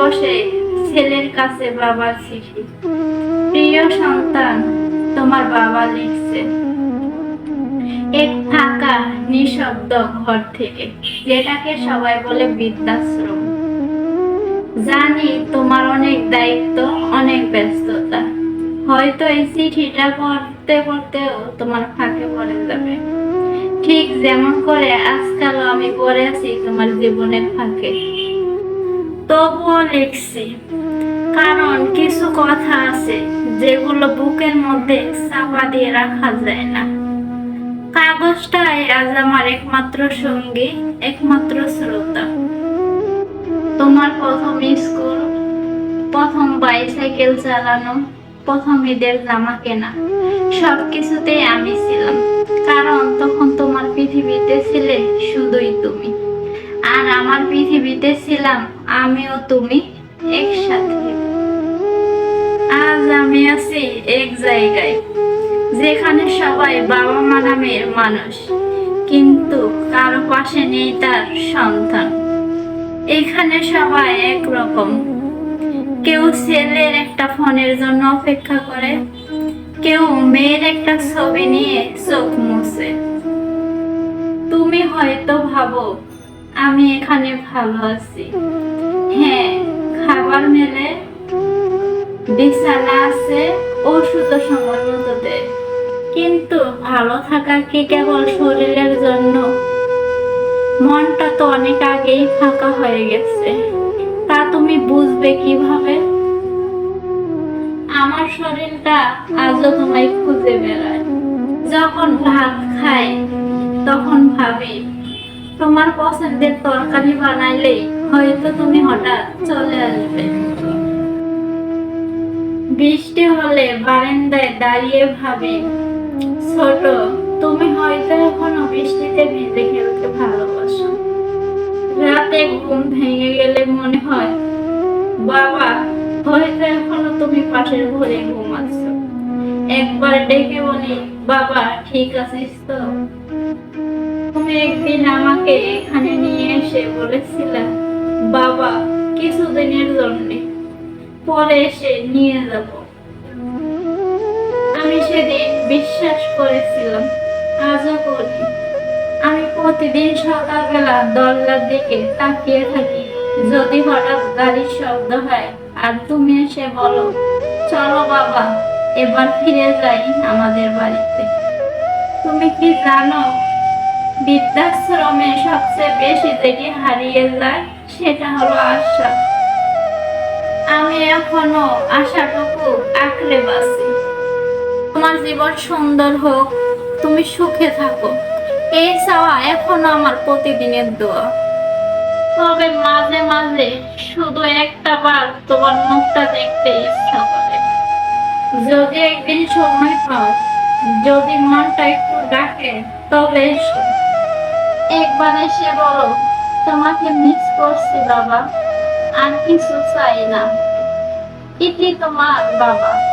বসে ছেলের কাছে বাবার চিঠি। প্রিয় সন্তান, তোমার বাবা লিখছে, এক ফাঁকা নিঃশব্দ ঘর থেকে, যেটাকে সবাই বলে বৃদ্ধাশ্রম। জানি তোমার অনেক দায়িত্ব, অনেক ব্যস্ততা। হয়তো এই চিঠিটা পড়তে পড়তেও তোমার ফাঁকে পড়ে যাবে। ঠিক যেমন করে আজকালও আমি পড়ে আছি তোমার জীবনের ফাঁকে। তবুও লিখছি। কারণ কিছু কথা আছে যেগুলো বুকের মধ্যে চাপা দিয়ে রাখা যায় না। কাগজটাই আজ আমার একমাত্র সঙ্গী, একমাত্র শ্রোতা। তোমার প্রথম স্কুল, প্রথম বাইসাইকেল চালানো, প্রথম ঈদের জামা কেনা সব কিছুতেই আমি ছিলাম। কারণ তখন তোমার পৃথিবীতে ছিলে শুধুই তুমি। আর আমার পৃথিবীতে ছিলাম আমিও তুমি একসাথে। আজ আমি আছি এক জায়গায়, যেখানে সবাই বাবা মা নামের মানুষ, কিন্তু কারও পাশে নেই তার সন্তান। এখানে সবাই একরকম। কেউ ছেলের একটা ফোনের জন্য অপেক্ষা করে, কেউ মেয়ের একটা ছবি নিয়ে চোখ মুছে। তুমি হয়তো ভাবো আমি এখানে ভালো আছি। হ্যাঁ খাবার মেলে, বিছানা আছে ওষুধ সময় মতো দেয়। কিন্তু ভালো থাকা কি কেবল শরীরের জন্য? মনটা তো অনেক আগেই ফাঁকা হয়ে গেছে। তা তুমি বুঝবে কীভাবে? আমার শরীরটা আজও তোমায় খুঁজে বেড়ায়। যখন ভাত খাই তখন ভাবি তোমার পছন্দের তরকারি বানাইলেই হয়তো তুমি হঠাৎ চলে আসবে। বৃষ্টি হলে বারান্দায় দাঁড়িয়ে ভাবি, ছোট, তুমি হয়তো এখনও বৃষ্টিতে ভিজে খেলতে ভালোবাসো। রাতে ঘুম ভেঙে গেলে মনে হয়, বাবা, হয়তো এখনও তুমি পাশের ঘরে ঘুমাচ্ছ। একবার ডেকে বলি, বাবা, ঠিক আছিস তো? তুমি একদিন আমাকে এখানে নিয়ে এসে বলেছিলে বাবা, কিছুদিনের জন্য পরে এসে নিয়ে যাব। আমি সেদিন বিশ্বাস করেছিলাম, আজও করি। আমি প্রতিদিন সকালবেলা দরজার দিকে তাকিয়ে থাকি, যদি হঠাৎ গাড়ির শব্দ হয়, আর তুমি এসে বলো, চলো বাবা, এবার ফিরে যাই আমাদের বাড়িতে। তুমি কি জানো বৃদ্ধাশ্রমে সবচেয়ে বেশি যেটি হারিয়ে যায়, সেটা হলো আশা। আমি এখনও আশাটুকু আঁকড়ে বাঁচি। তোমার জীবন সুন্দর হোক, তুমি সুখে থাকো। এই চাওয়া এখনও আমার প্রতিদিনের দোয়া। তবে মাঝে মাঝে শুধু একটা বার তোমার মুখটা দেখতে ইচ্ছা করে। যদি একদিন সময় পাও, যদি মনটা একটু ডাকে, তবে একবার এসে বলো তোমাকে মিস করছি বাবা। আর কিছু চাই না। এটি তোমার বাবা।